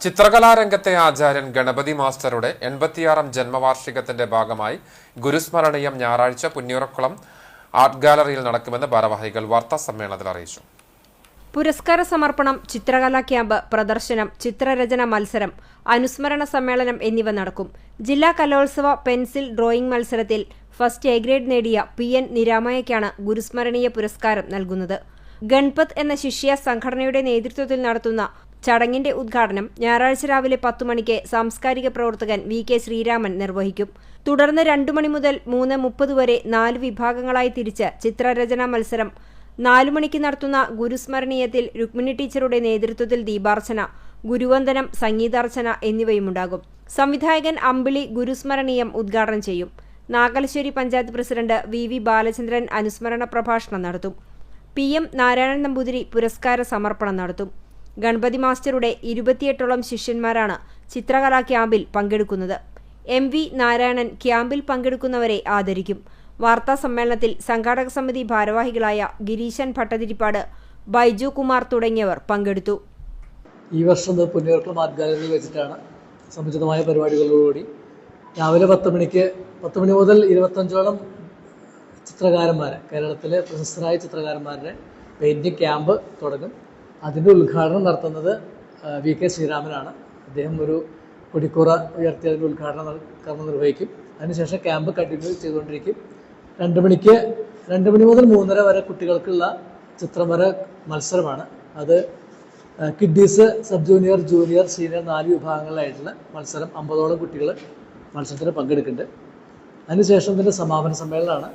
ചിത്രകലാരംഗത്തെ ആചാര്യൻ ഗണപതി മാസ്റ്ററുടെ എൺപത്തിയാറാം ജന്മവാർഷികത്തിന്റെ ഭാഗമായി ഗുരുസ്മരണീയം ഞായറാഴ്ച പുന്നൂറക്കുളം ആർട്ട് ഗാലറിയിൽ നടക്കുമെന്ന് ഭാരവാഹികൾ വാർത്താ സമ്മേളനത്തിൽ അറിയിച്ചു. പുരസ്കാര സമർപ്പണം ചിത്രകലാ ക്യാമ്പ് പ്രദർശനം ചിത്രരചന മത്സരം അനുസ്മരണ സമ്മേളനം എന്നിവ നടക്കും. ജില്ലാ കലോത്സവ പെൻസിൽ ഡ്രോയിംഗ് മത്സരത്തിൽ ഫസ്റ്റ് എ ഗ്രേഡ് നേടിയ പി എൻ നിരാമയയ്ക്കാണ് ഗുരുസ്മരണീയ പുരസ്കാരം നൽകുന്നത്. ഗൺപത് എന്ന ശിഷ്യ സംഘടനയുടെ നേതൃത്വത്തിൽ നടത്തുന്ന ചടങ്ങിന്റെ ഉദ്ഘാടനം ഞായറാഴ്ച രാവിലെ പത്തു മണിക്ക് സാംസ്കാരിക പ്രവർത്തകൻ വി കെ ശ്രീരാമൻ നിർവഹിക്കും. തുടർന്ന് രണ്ടു മണി മുതൽ മൂന്ന് മുപ്പത് വരെ നാല് വിഭാഗങ്ങളായി തിരിച്ച് ചിത്രരചനാ മത്സരം. നാലു മണിക്ക് നടത്തുന്ന ഗുരുസ്മരണീയത്തിൽ രുക്മിണി ടീച്ചറുടെ നേതൃത്വത്തിൽ ദീപാർച്ചന ഗുരുവന്ദനം സംഗീതാർച്ചന എന്നിവയുമുണ്ടാകും. സംവിധായകൻ അമ്പിളി ഗുരുസ്മരണീയം ഉദ്ഘാടനം ചെയ്യും. Nagalassery panchayat president V V Balachandran അനുസ്മരണ പ്രഭാഷണം നടത്തും. പി എം നാരായണൻ നമ്പൂതിരി പുരസ്കാര സമർപ്പണം നടത്തും. ഗണപതി മാസ്റ്ററുടെ ഇരുപത്തിയെട്ടോളം ശിഷ്യന്മാരാണ് ചിത്രകലാ ക്യാമ്പിൽ പങ്കെടുക്കുന്നത്. എം വി നാരായണൻ ക്യാമ്പിൽ പങ്കെടുക്കുന്നവരെ ആദരിക്കും. വാർത്താ സമ്മേളനത്തിൽ സംഘാടക സമിതി ഭാരവാഹികളായ ഗിരീശൻ ഭട്ടതിരിപ്പാട് ബൈജു കുമാർ തുടങ്ങിയവർ പങ്കെടുത്തു. ഈ വർഷം പുന്നേർക്കുളം വെച്ചിട്ടാണ് സമുചിതമായ പരിപാടികളോടുകൂടി. രാവിലെ പത്ത് മണിക്ക് പത്ത് മണി മുതൽ ഇരുപത്തഞ്ചോളം ചിത്രകാരന്മാരെ കേരളത്തിലെ പ്രശസ്തരായ ചിത്രകാരന്മാരുടെ പെയിന്റിംഗ് ക്യാമ്പ് തുടങ്ങും. അതിന്റെ ഉദ്ഘാടനം നടത്തുന്നത് വി കെ ശ്രീരാമനാണ്. അദ്ദേഹം ഒരു കൊടിക്കൂറ ഉയർത്തി അതിന്റെ ഉദ്ഘാടനം കർമ്മം നിർവഹിക്കും. അതിനുശേഷം ക്യാമ്പ് കണ്ടിന്യൂ ചെയ്തുകൊണ്ടിരിക്കും. രണ്ട് മണിക്ക് രണ്ട് മണി മുതൽ മൂന്നര വരെ കുട്ടികൾക്കുള്ള ചിത്രവര മത്സരമാണ്. അത് kiddies sub junior junior senior നാല് വിഭാഗങ്ങളിലായിട്ടുള്ള മത്സരം. അമ്പതോളം കുട്ടികൾ മത്സരത്തിന് പങ്കെടുക്കുന്നുണ്ട്. അതിനുശേഷം ഇതിന്റെ സമാപന സമ്മേളനമാണ്.